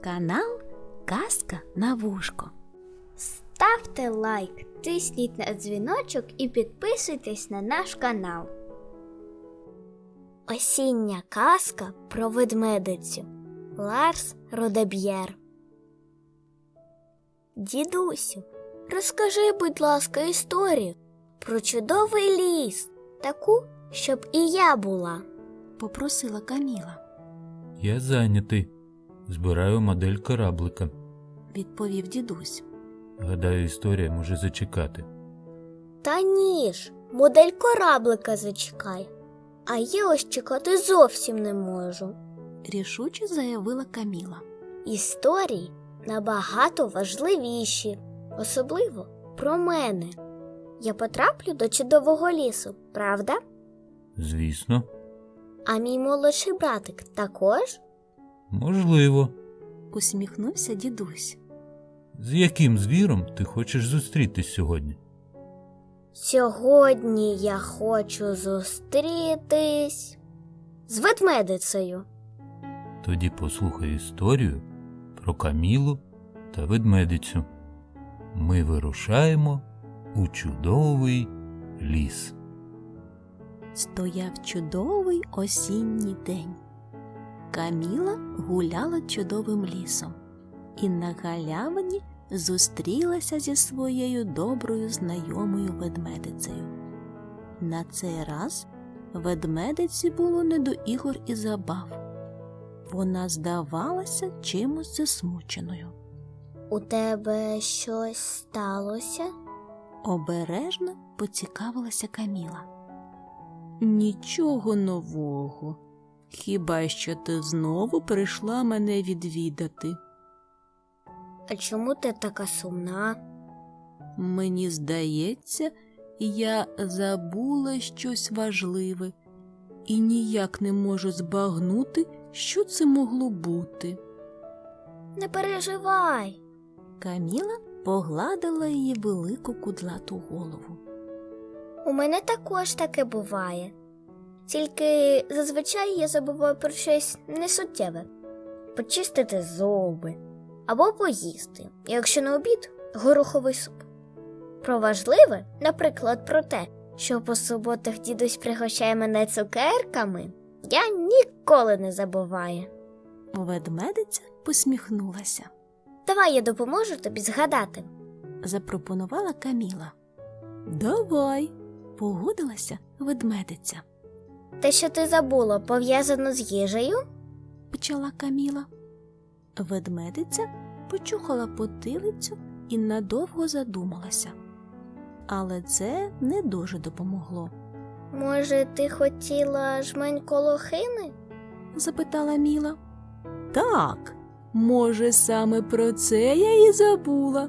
Канал Казка на вушко. Ставте лайк, тисніть на дзвіночок і підписуйтесь на наш канал. Осіння казка про ведмедицю Ларс Родеб'єр. Дідусю, розкажи, будь ласка, історію про чудовий ліс, таку, щоб і я була. Попросила Каміла. Я зайнятий. Збираю модель кораблика. Відповів дідусь. Гадаю, історія може зачекати. Та ні ж, модель кораблика зачекай. А я ось чекати зовсім не можу. Рішуче заявила Каміла. Історії набагато важливіші, особливо про мене. Я потраплю до чудового лісу, правда? Звісно, А мій молодший братик також? Можливо. Усміхнувся дідусь. З яким звіром ти хочеш зустрітись сьогодні? Сьогодні я хочу зустрітись з ведмедицею. Тоді послухай історію про Камілу та ведмедицю. Ми вирушаємо у чудовий ліс. Стояв чудовий осінній день. Каміла гуляла чудовим лісом і на галявині зустрілася зі своєю доброю знайомою ведмедицею. На цей раз ведмедиці було не до ігор і забав. Вона здавалася чимось засмученою. У тебе щось сталося? Обережно поцікавилася Каміла. Нічого нового. Хіба що ти знову прийшла мене відвідати? А чому ти така сумна? Мені здається, я забула щось важливе і ніяк не можу збагнути, що це могло бути. Не переживай. Каміла погладила її велику кудлату голову. У мене також таке буває. Тільки зазвичай я забуваю про щось несуттєве почистити зуби або поїсти, якщо на обід гороховий суп. Про важливе, наприклад, про те, що по суботах дідусь пригощає мене цукерками, я ніколи не забуваю. Ведмедиця посміхнулася. Давай я допоможу тобі згадати. запропонувала Каміла. Давай, погодилася ведмедиця, Те, що ти забула, пов'язано з їжею? почала Каміла. Ведмедиця почухала потилицю і надовго задумалася. Але це не дуже допомогло. Може, ти хотіла жменько лохини? запитала Міла. Так, може, саме про це я і забула.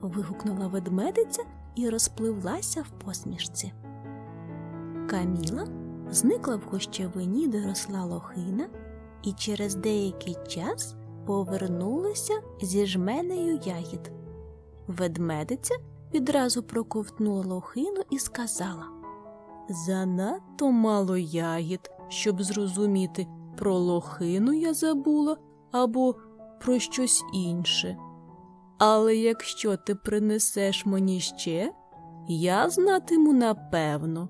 вигукнула ведмедиця і розпливлася в посмішці. Каміла зникла в гущавині, де росла лохина, і через деякий час повернулася зі жменею ягід. Ведмедиця відразу проковтнула лохину і сказала Занадто мало ягід, щоб зрозуміти, про лохину я забула або про щось інше. Але якщо ти принесеш мені ще, я знатиму напевно.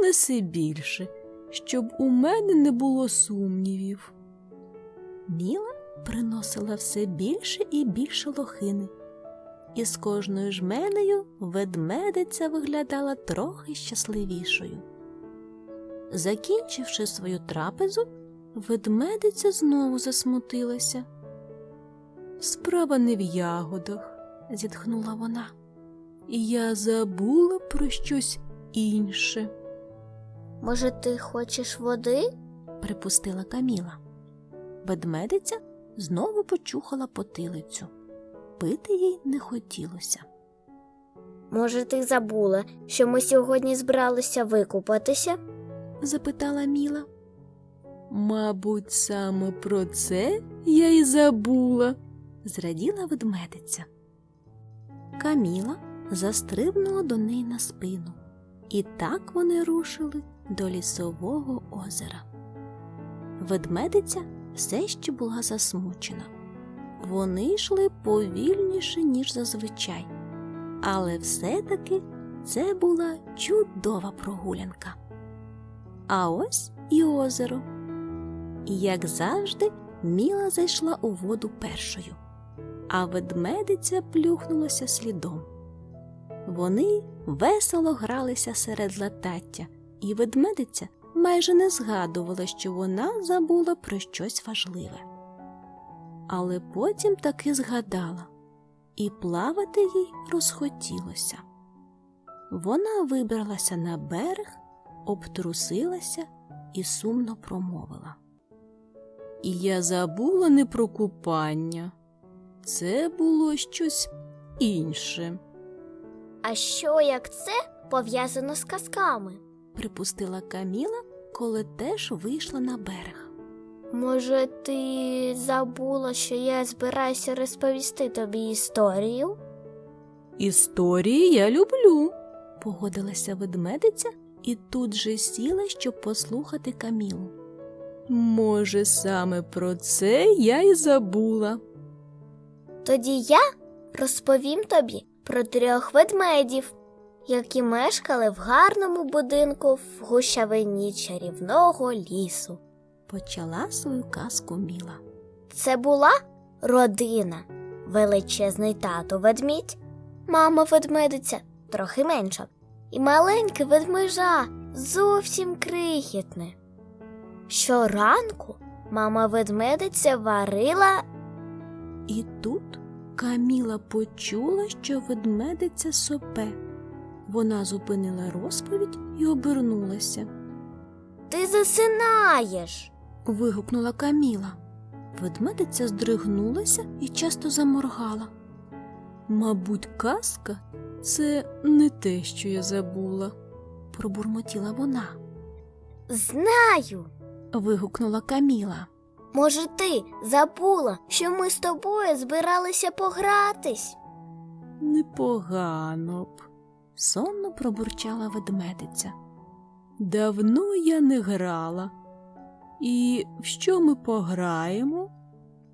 Неси більше, щоб у мене не було сумнівів. Міла приносила все більше і більше лохини, і з кожною жменею ведмедиця виглядала трохи щасливішою. Закінчивши свою трапезу, ведмедиця знову засмутилася. Справа не в ягодах, зітхнула вона. Я забула про щось інше, Може, ти хочеш води? припустила Каміла. Ведмедиця знову почухала потилицю. Пити їй не хотілося. Може, ти забула, що ми сьогодні збиралися викупатися? запитала Міла. Мабуть, саме про це я й забула, зраділа ведмедиця. Каміла застрибнула до неї на спину, і так вони рушили до лісового озера. Ведмедиця все ще була засмучена. Вони йшли повільніше, ніж зазвичай, але все-таки це була чудова прогулянка. А ось і озеро. Як завжди, Міла зайшла у воду першою, а ведмедиця плюхнулася слідом. Вони весело гралися серед латаття, і ведмедиця майже не згадувала, що вона забула про щось важливе. Але потім таки згадала, і плавати їй розхотілося. Вона вибралася на берег, обтрусилася і сумно промовила. Я забула не про купання. Це було щось інше, А що як це пов'язано з казками? Припустила Каміла, коли теж вийшла на берег. Може, ти забула, що я збираюся розповісти тобі історію? Історії я люблю, погодилася ведмедиця і тут же сіла, щоб послухати Камілу. Може, саме про це я й забула. Тоді я розповім тобі про трьох ведмедів, які мешкали в гарному будинку в гущавині чарівного лісу. Почала свою казку Міла. Це була родина, величезний тато ведмідь, мама ведмедиця трохи менша, і маленьке ведмежа зовсім крихітне. Щоранку мама ведмедиця варила І тут Каміла почула, що ведмедиця сопе. Вона зупинила розповідь і обернулася. Ти засинаєш. Вигукнула Каміла. Ведмедиця здригнулася і часто заморгала. Мабуть, казка це не те, що я забула, пробурмотіла вона. Знаю. Вигукнула Каміла. Може, ти забула, що ми з тобою збиралися погратись? Непогано б, сонно пробурчала ведмедиця. Давно я не грала. І в що ми пограємо?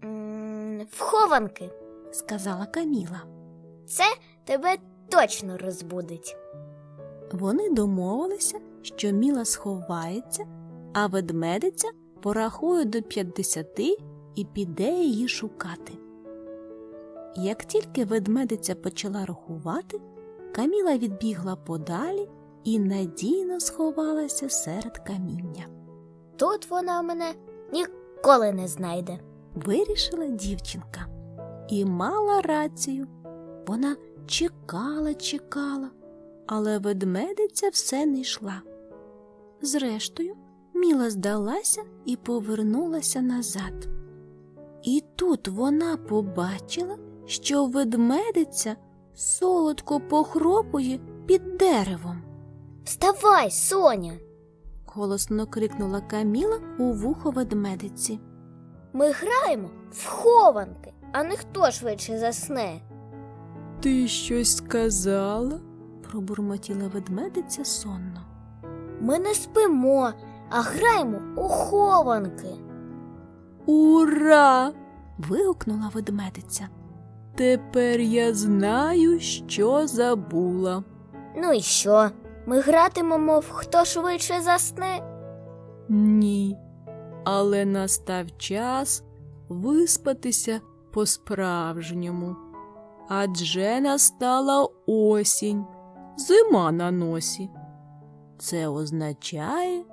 м в хованки. сказала Каміла. Це тебе точно розбудить. Вони домовилися, що Міла сховається, а ведмедиця порахує до п'ятдесяти і піде її шукати. Як тільки ведмедиця почала рахувати, Каміла відбігла подалі і надійно сховалася серед каміння. Тут вона мене ніколи не знайде. Вирішила дівчинка і мала рацію. Вона чекала, чекала, але ведмедиця все не йшла. Зрештою, Міла здалася і повернулася назад. І тут вона побачила, що ведмедиця солодко похропує під деревом. Вставай, Соня. Голосно крикнула Каміла у вухо ведмедиці. Ми граємо в хованки, а не хто швидше засне. Ти щось сказала? пробурмотіла ведмедиця сонно. Ми не спимо, а граємо у хованки. Ура! вигукнула ведмедиця. Тепер я знаю, що забула. Ну і що? Ми гратимемо в хто швидше засне. Ні. Але настав час виспатися по-справжньому. Адже настала осінь, зима на носі. Це означає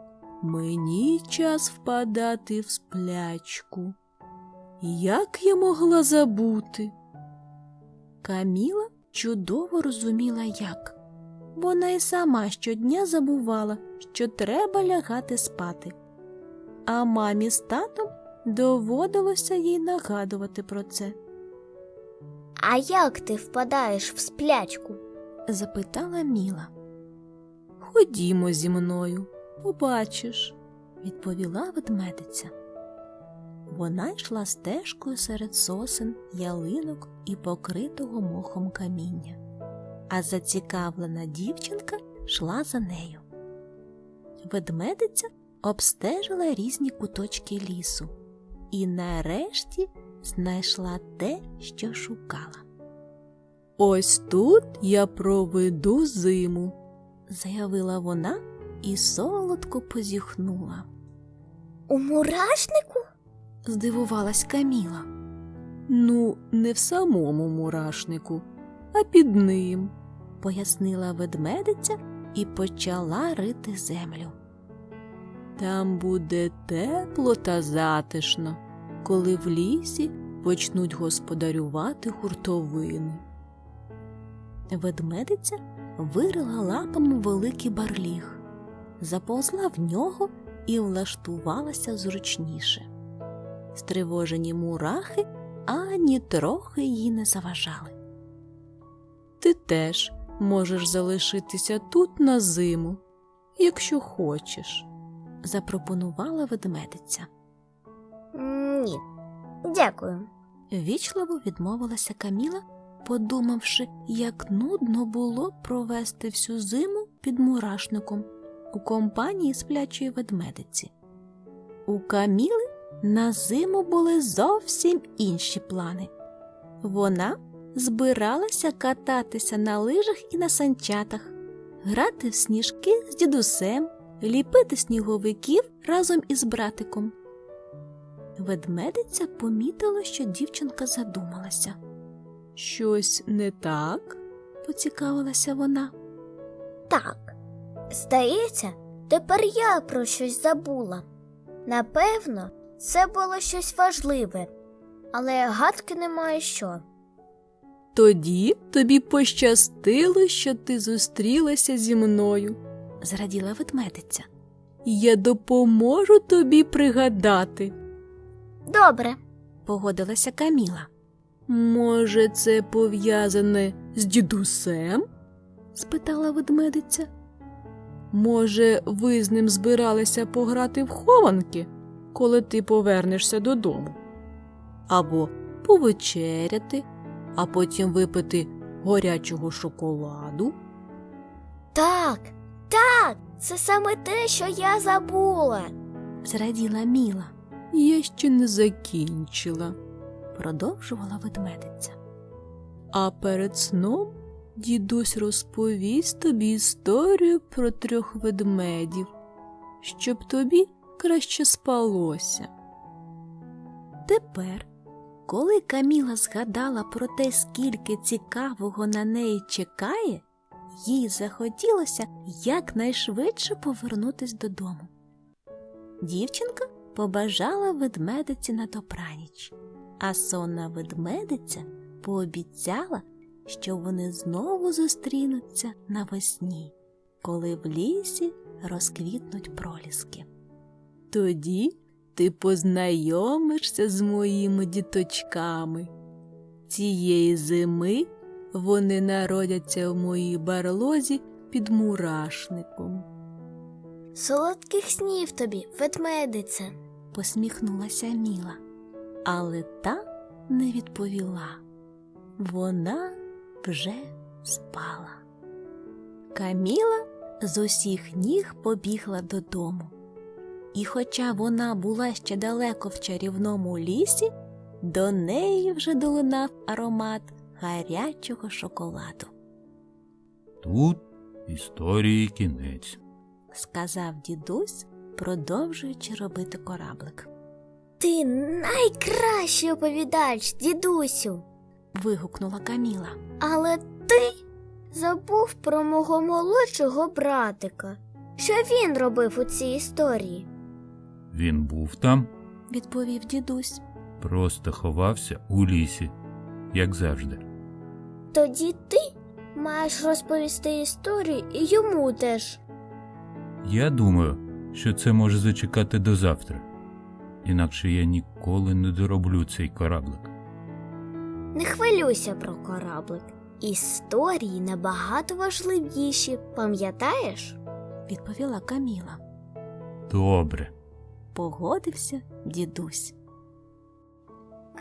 мені час впадати в сплячку. Як я могла забути? Каміла чудово розуміла, як. Вона й сама щодня забувала, що треба лягати спати. А мамі з татом доводилося їй нагадувати про це. А як ти впадаєш в сплячку? запитала Міла. Ходімо зі мною, побачиш, відповіла ведмедиця. Вона йшла стежкою серед сосен, ялинок і покритого мохом каміння, а зацікавлена дівчинка йшла за нею. Ведмедиця обстежила різні куточки лісу і нарешті знайшла те, що шукала. Ось тут я проведу зиму, заявила вона і солодко позіхнула. У мурашнику? Здивувалась Каміла. Ну, не в самому мурашнику, а під ним, пояснила ведмедиця і почала рити землю. Там буде тепло та затишно, коли в лісі почнуть господарювати гуртовини. Ведмедиця вирила лапами великий барліг, заповзла в нього і влаштувалася зручніше. Стривожені мурахи ані трохи їй не заважали. Ти теж можеш залишитися тут на зиму, якщо хочеш, запропонувала ведмедиця. Ні. Дякую. Вічливо відмовилася Каміла, подумавши, як нудно було провести всю зиму під мурашником у компанії сплячої ведмедиці. У Каміли на зиму були зовсім інші плани. Вона збиралася кататися на лижах і на санчатах, грати в сніжки з дідусем, ліпити сніговиків разом із братиком. Ведмедиця помітила, що дівчинка задумалася. Щось не так? поцікавилася вона. Так. Здається, тепер я про щось забула. Напевно, це було щось важливе, але гадки немає що. Тоді тобі пощастило, що ти зустрілася зі мною, зраділа ведмедиця. Я допоможу тобі пригадати, Добре, погодилася Каміла. Може, це пов'язане з дідусем? спитала ведмедиця. Може, ви з ним збиралися пограти в хованки, коли ти повернешся додому? Або повечеряти, а потім випити горячого шоколаду? так, так, це саме те, що я забула. зраділа Міла. Я ще не закінчила, продовжувала ведмедиця. А перед сном дідусь розповість тобі історію про трьох ведмедів, щоб тобі краще спалося. Тепер, коли Каміла згадала про те, скільки цікавого на неї чекає, їй захотілося якнайшвидше повернутись додому. Дівчинка побажала ведмедиці на добраніч, а сонна ведмедиця пообіцяла, що вони знову зустрінуться навесні, коли в лісі розквітнуть проліски. Тоді ти познайомишся з моїми діточками. Цієї зими вони народяться в моїй барлозі під мурашником. Солодких снів тобі, ведмедице. посміхнулася Міла, але та не відповіла. Вона вже спала. Каміла з усіх ніг побігла додому. І хоча вона була ще далеко в чарівному лісі, до неї вже долинав аромат гарячого шоколаду, Тут історії кінець. сказав дідусь, продовжуючи робити кораблик. Ти найкращий оповідач, дідусю. Вигукнула Каміла. Але ти забув про мого молодшого братика. Що він робив у цій історії? Він був там, Відповів дідусь. просто ховався у лісі, як завжди. Тоді ти маєш розповісти історію і йому теж. Я думаю, що це може зачекати до завтра. Інакше я ніколи не дороблю цей кораблик. Не хвилюйся про кораблик. Історії набагато важливіші, пам'ятаєш? Відповіла Каміла. Добре. Погодився дідусь.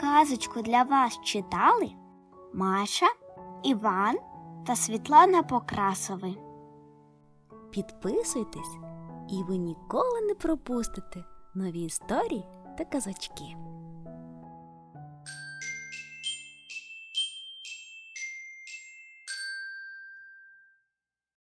Казочку для вас читали Маша, Іван та Світлана Покрасови. Підписуйтесь, і ви ніколи не пропустите нові історії та казочки.